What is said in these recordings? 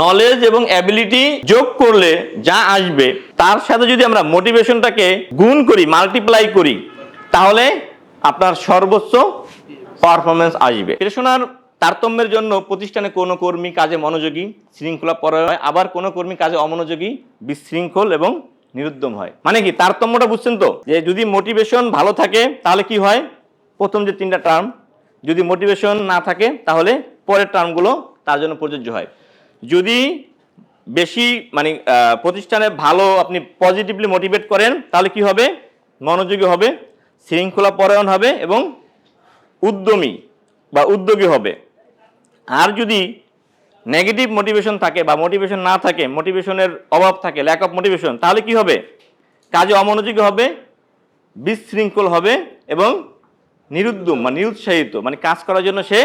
Knowledge এবং ability যোগ করলে যা আসবে, তার সাথে যদি আমরা মোটিভেশনটাকে গুণ করি মাল্টিপ্লাই করি, তাহলে আপনার সর্বোচ্চ পারফরমেন্স আসবে। পড়াশোনার তারতম্যের জন্য প্রতিষ্ঠানে কোনো কর্মী কাজে মনোযোগী, শৃঙ্খলা পরে হয় আবার কোনো কর্মী কাজে অমনোযোগী, বিশৃঙ্খল এবং নিরুদ্যম হয়। মানে কি? তারতম্যটা বুঝছেন তো? যে যদি মোটিভেশন ভালো থাকে, তাহলে কি হয়? প্রথম যে তিনটা টার্ম যদি মোটিভেশন না থাকে, তাহলে পরের টার্মগুলো তার জন্য প্রযোজ্য হয়। যদি বেশি মানে প্রতিষ্ঠানে ভালো আপনি পজিটিভলি মোটিভেট করেন তাহলে কি হবে? মনোযোগী হবে শৃঙ্খলা পরায়ণ হবে এবং উদ্যমী বা উদ্যোগী হবে। আর যদি নেগেটিভ মোটিভেশন থাকে বা মোটিভেশন না থাকে মোটিভেশনের অভাব থাকে ল্যাক অফ মোটিভেশন তাহলে কি হবে? কাজে অমনোযোগী হবে বিশৃঙ্খল হবে এবং নিরুদ্যম মানে নিরুৎসাহিত মানে কাজ করার জন্য সে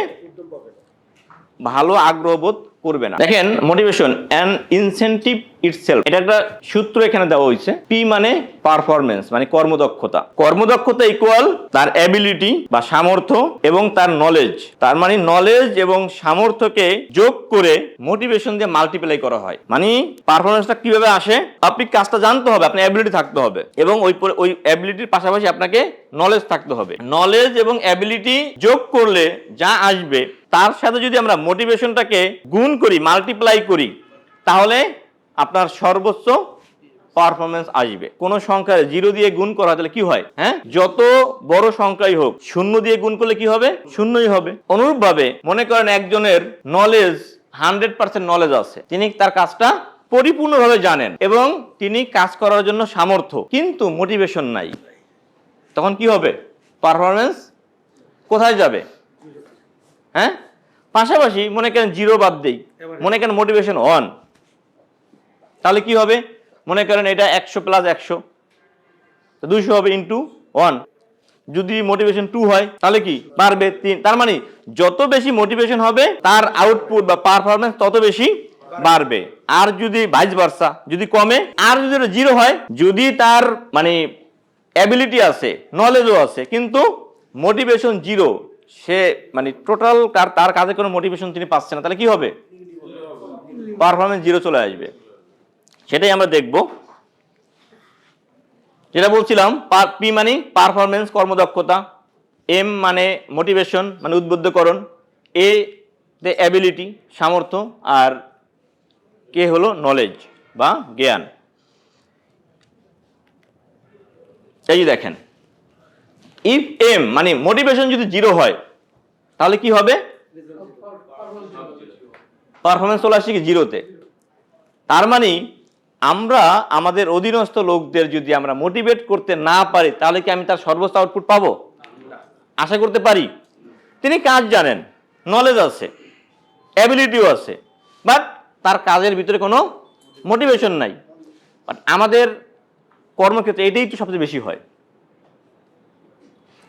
ভালো আগ্রহ বোধ করবে না। দেখেন মোটিভেশন অ্যান্ড ইনসেন্টিভ ইটসেলফ এটা একটা সূত্র এখানে দেওয়া হয়েছে। পি মানে পারফরমেন্স মানে কর্মদক্ষতা। কর্মদক্ষতা ইকুয়াল তার অ্যাবিলিটি বা সামর্থ্য এবং তার নলেজ তার মানে নলেজ এবং সামর্থ্যকে যোগ করে মোটিভেশন দিয়ে মাল্টিপ্লাই করা হয়। মানে পারফরমেন্সটা কীভাবে আসে? আপনি কাজটা জানতে হবে, আপনার অ্যাবিলিটি থাকতে হবে। এবং ওই ওই অ্যাবিলিটির পাশাপাশি আপনাকে নলেজ থাকতে হবে। নলেজ এবং অ্যাবিলিটি যোগ করলে যা আসবে তার সাথে যদি আমরা মোটিভেশনটাকে গুণ করি মাল্টিপ্লাই করি, তাহলে আপনার সর্বোচ্চ পারফরমেন্স আসবে। কোন সংখ্যা জিরো দিয়ে গুণ করা তাহলে কি হয়? হ্যাঁ? যত বড় সংখ্যাই হোক, শূন্য দিয়ে গুণ করলে কি হবে? শূন্যই হবে। অনুরূপভাবে মনে করেন একজনের নলেজ হান্ড্রেড পার্সেন্ট নলেজ আছে। তিনি তার কাজটা পরিপূর্ণভাবে জানেন এবং তিনি কাজ করার জন্য সামর্থ্য, কিন্তু মোটিভেশন নাই। তখন কি হবে? পারফরমেন্স কোথায় যাবে? হ্যাঁ? পাশাপাশি মনে করেন জিরো বাদ দেই। মনে করেন মোটিভেশন ওয়ান তাহলে কি হবে? মনে করেন এটা একশো প্লাস একশো। দুইশো হবে ইন্টু ওয়ান যদি মোটিভেশন টু হয় তাহলে কি? পারবে তিন। তার মানে যত বেশি মোটিভেশন হবে তার আউটপুট বা পারফরমেন্স তত বেশি বাড়বে। আর যদি ভাইস ভার্সা যদি কমে আর যদি জিরো হয় যদি তার মানে অ্যাবিলিটি আছে নলেজও আছে কিন্তু মোটিভেশন জিরো সে মানে টোটাল তার কাজে কোনো মোটিভেশন তিনি পাচ্ছে না, তাহলে কি হবে? পারফরমেন্স জিরো চলে আসবে। সেটাই আমরা দেখব। যেটা বলছিলাম, পি মানে পারফরমেন্স কর্মদক্ষতা এম মানে মোটিভেশন মানে উদ্বুদ্ধকরণ এ তে অ্যাবিলিটি সামর্থ্য, আর কে হলো নলেজ বা জ্ঞান। এই দেখেন ইফ এম মানে মোটিভেশন যদি জিরো হয়, তাহলে কি হবে? পারফরমেন্স চলে আসছে কি জিরোতে তার মানে আমরা আমাদের অধীনস্থ লোকদের যদি আমরা মোটিভেট করতে না পারি, তাহলে কি আমি তার সর্বোচ্চ আউটপুট পাবো? আশা করতে পারি। তিনি কাজ জানেন নলেজ আছে অ্যাবিলিটিও আছে বাট তার কাজের ভিতরে কোনো মোটিভেশন নাই। বাট আমাদের কর্মক্ষেত্রে এটাই তো সবচেয়ে বেশি হয়।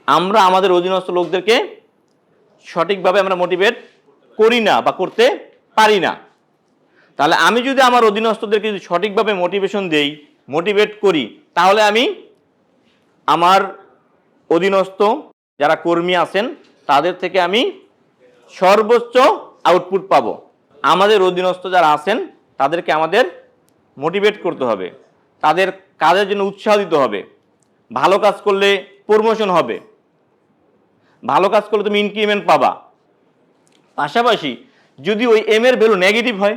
আমরা আমাদের অধীনস্থ লোকদেরকে সঠিকভাবে আমরা মোটিভেট করি না বা করতে পারি না। তাহলে আমি যদি আমার অধীনস্থদেরকে যদি সঠিকভাবে মোটিভেশন দেই মোটিভেট করি, তাহলে আমি আমার অধীনস্থ যারা কর্মী আছেন, তাদের থেকে আমি সর্বোচ্চ আউটপুট পাব। আমাদের অধীনস্থ যারা আছেন, তাদেরকে আমাদের মোটিভেট করতে হবে। তাদের কাজের জন্য উৎসাহ দিতে হবে। ভালো কাজ করলে প্রমোশন হবে। ভালো কাজ করলে তুমি ইনক্রিমেন্ট পাবা। পাশাপাশি যদি ওই এম এর ভ্যালু নেগেটিভ হয়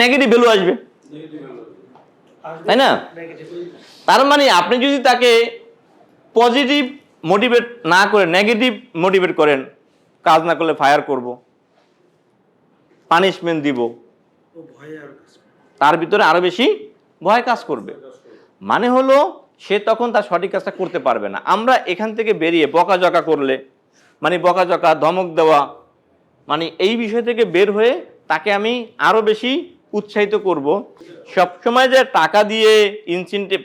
নেগেটিভ ভ্যালু আসবে। তাই না? তার মানে আপনি যদি তাকে পজিটিভ মোটিভেট না করে নেগেটিভ মোটিভেট করেন কাজ না করলে ফায়ার করব পানিশমেন্ট দিব। তার ভিতরে আরও বেশি ভয় কাজ করবে। মানে হলো সে তখন তার সঠিক কাজটা করতে পারবে না। আমরা এখান থেকে বেরিয়ে বকাঝকা করলে মানে বকাঝকা, ধমক দেওয়া মানে এই বিষয় থেকে বের হয়ে তাকে আমি আরও বেশি উৎসাহিত করব। সবসময় যে টাকা দিয়ে ইনসেন্টিভ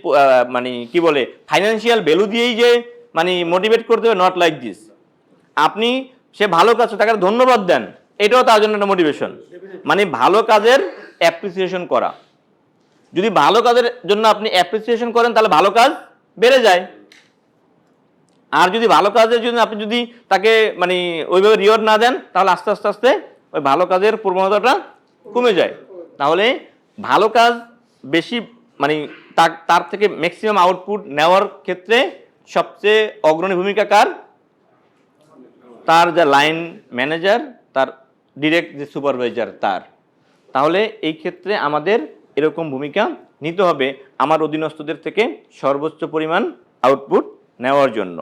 মানে কি বলে ফাইন্যান্সিয়াল ভ্যালু দিয়েই যে মানে মোটিভেট করতে হবে নট লাইক দিস আপনি সে ভালো কাজ, তাকে ধন্যবাদ দেন, এটাও তার জন্য একটা মোটিভেশন মানে ভালো কাজের অ্যাপ্রিসিয়েশন করা। যদি ভালো কাজের জন্য আপনি অ্যাপ্রিসিয়েশন করেন, তাহলে ভালো কাজ বেড়ে যায়। আর যদি ভালো কাজের জন্য আপনি যদি তাকে মানে ওইভাবে রিওয়ার্ড না দেন, তাহলে আস্তে আস্তে আস্তে ওই ভালো কাজের প্রবণতাটা কমে যায়। তাহলে ভালো কাজ বেশি মানে তার তার থেকে ম্যাক্সিমাম আউটপুট নেওয়ার ক্ষেত্রে সবচেয়ে অগ্রণী ভূমিকা কার? তার যে লাইন ম্যানেজার তার ডিরেক্ট যে সুপারভাইজার তার। তাহলে এই ক্ষেত্রে আমাদের এরকম ভূমিকা নিতে হবে আমার অধীনস্থদের থেকে সর্বোচ্চ পরিমাণ আউটপুট নেওয়ার জন্য।